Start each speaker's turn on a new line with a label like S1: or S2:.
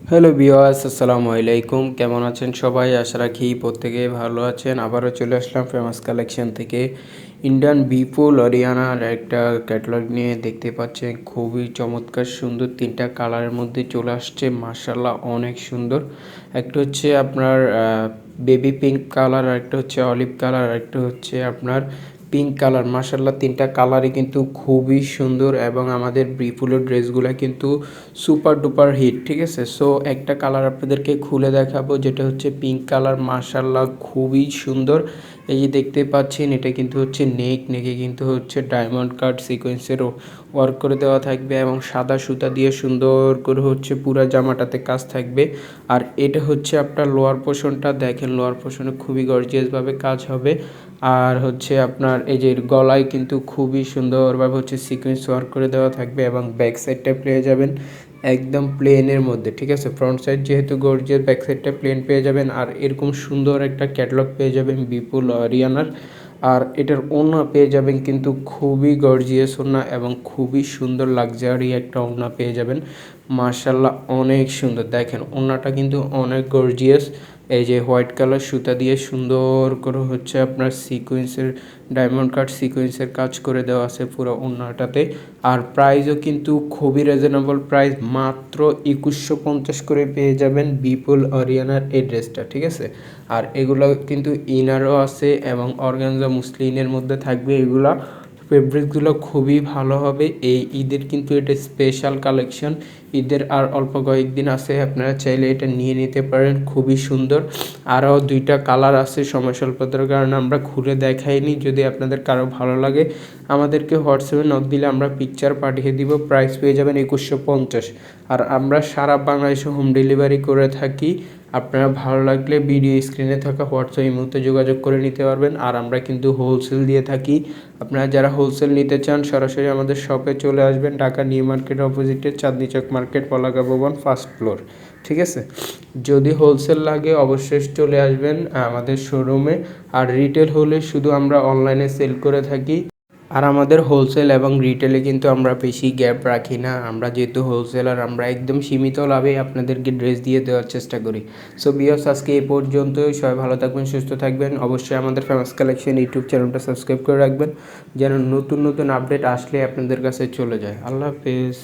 S1: Hello বিওয়াস আসসালামু আলাইকুম কেমন আছেন সবাই? আশা রাখি প্রত্যেকে ভালো আছেন। আবারও চলে আসলাম ফেমাস কালেকশন থেকে। ইন্ডিয়ান বিপুল হরিয়ানার একটা ক্যাটালগ নিয়ে দেখতে পাচ্ছেন। খুবই চমৎকার, সুন্দর। তিনটা কালারের মধ্যে চলে আসছে। মার্শাল্লাহ অনেক সুন্দর। একটা হচ্ছে আপনার বেবি পিঙ্ক কালার আর একটা হচ্ছে অলিভ কালার আর একটা হচ্ছে আপনার পিঙ্ক কালার মার্শাল্লাহ তিনটা কালারই কিন্তু খুবই সুন্দর এবং আমাদের ব্রিফুলের ড্রেসগুলো কিন্তু সুপার ডুপার হিট ঠিক আছে? সো একটা কালার আপনাদেরকে খুলে দেখাবো, যেটা হচ্ছে পিঙ্ক কালার মার্শাল্লাহ খুবই সুন্দর। এই যে দেখতে পাচ্ছেন, এটা কিন্তু হচ্ছে নেক। নেকে কিন্তু হচ্ছে ডায়মন্ড কাট সিকোয়েন্সের ওয়ার্ক করে দেওয়া থাকবে এবং সাদা সুতা দিয়ে সুন্দর করে হচ্ছে পুরো জামাটাতে কাজ থাকবে। আর এটা হচ্ছে আপনার লোয়ার পোর্শনটা দেখেন লোয়ার পোর্শনে খুবই গর্জিয়াসভাবে কাজ হবে। আর হচ্ছে আপনার এই যে গলায় কিন্তু খুবই সুন্দরভাবে হচ্ছে সিকোয়েন্স ওয়ার্ক করে দেওয়া থাকবে এবং ব্যাক সাইডটা পেয়ে যাবেন। একদম প্লেনের মধ্যে, ঠিক আছে? ফ্রন্ট সাইড যেহেতু গর্জিয়াস ব্যাক সাইডটা প্লেন পেয়ে যাবেন আর এরকম সুন্দর একটা ক্যাটলগ পেয়ে যাবেন বিপুল রিয়ানার আর এটার ওনা পেয়ে যাবেন কিন্তু খুবই গর্জিয়াস ওনা এবং খুবই সুন্দর লাক্সারি একটা ওনা পেয়ে যাবেন। মার্শাল্লাহ অনেক সুন্দর। দেখেন, ওনাটা কিন্তু অনেক গর্জিয়াস এই যে হোয়াইট কালার সুতা দিয়ে সুন্দর করে হচ্ছে আপনার সিকোয়েন্সের ডায়মন্ড কাট সিকোয়েন্সের কাজ করে দেওয়া আছে পুরো ওনাটাতে। আর প্রাইসও কিন্তু খুবই রিজনেবল প্রাইস মাত্র একুশশো পঞ্চাশ করে পেয়ে যাবেন বিপুল অরিয়ানার এই ড্রেসটা, ঠিক আছে? আর এগুলো কিন্তু ইনারও আছে এবং অর্গানজা মুসলিনের মধ্যে থাকবে এগুলা। ফেব্রিকগুলো খুবই ভালো হবে। এই ঈদের কিন্তু এটা স্পেশাল কালেকশন ঈদের আর অল্প কয়েকদিন আছে, আপনারা চাইলে এটা নিয়ে নিতে পারেন, খুবই সুন্দর। আরও দুইটা কালার আছে সময় স্বল্পতার কারণে আমরা খুলে দেখাইনি, যদি আপনাদের কারও ভালো লাগে, আমাদেরকে হোয়াটসঅ্যাপে নক দিলে আমরা পিকচার পাঠিয়ে দিব প্রাইস পেয়ে যাবেন একুশশো পঞ্চাশ। আর আমরা সারা বাংলাদেশে হোম ডেলিভারি করে থাকি আপনারা ভালো লাগলে ভিডিও স্ক্রিনে থাকা হোয়াটসঅ্যাপ এই মুহূর্তে যোগাযোগ করে নিতে পারবেন। আর আমরা কিন্তু হোলসেল দিয়ে থাকি। আপনারা যারা হোলসেল নিতে চান, সরাসরি আমাদের শপে চলে আসবেন। ঢাকা নিউ মার্কেট অপোজিটে চাঁদনি চক মার্কেট পলাকা ভবন ফার্স্ট ফ্লোর ঠিক আছে? যদি হোলসেল লাগে, অবশ্যই চলে আসবেন আমাদের শোরুমে আর রিটেল হলে শুধু আমরা অনলাইনে সেল করে থাকি। আর আমাদের হোলসেল এবং রিটেলে কিন্তু আমরা বেশি গ্যাপ রাখি না। আমরা যেহেতু হোলসেলার আমরা একদম সীমিত লাভে আপনাদেরকে ড্রেস দিয়ে দেওয়ার চেষ্টা করি। সো বিয়স আজকে এ পর্যন্ত সবাই ভালো থাকবেন, সুস্থ থাকবেন। অবশ্যই আমাদের ফেমাস কালেকশন ইউটিউব চ্যানেলটা সাবস্ক্রাইব করে রাখবেন, যেন নতুন নতুন আপডেট আসলে আপনাদের কাছে চলে যায়। আল্লাহ হাফেজ।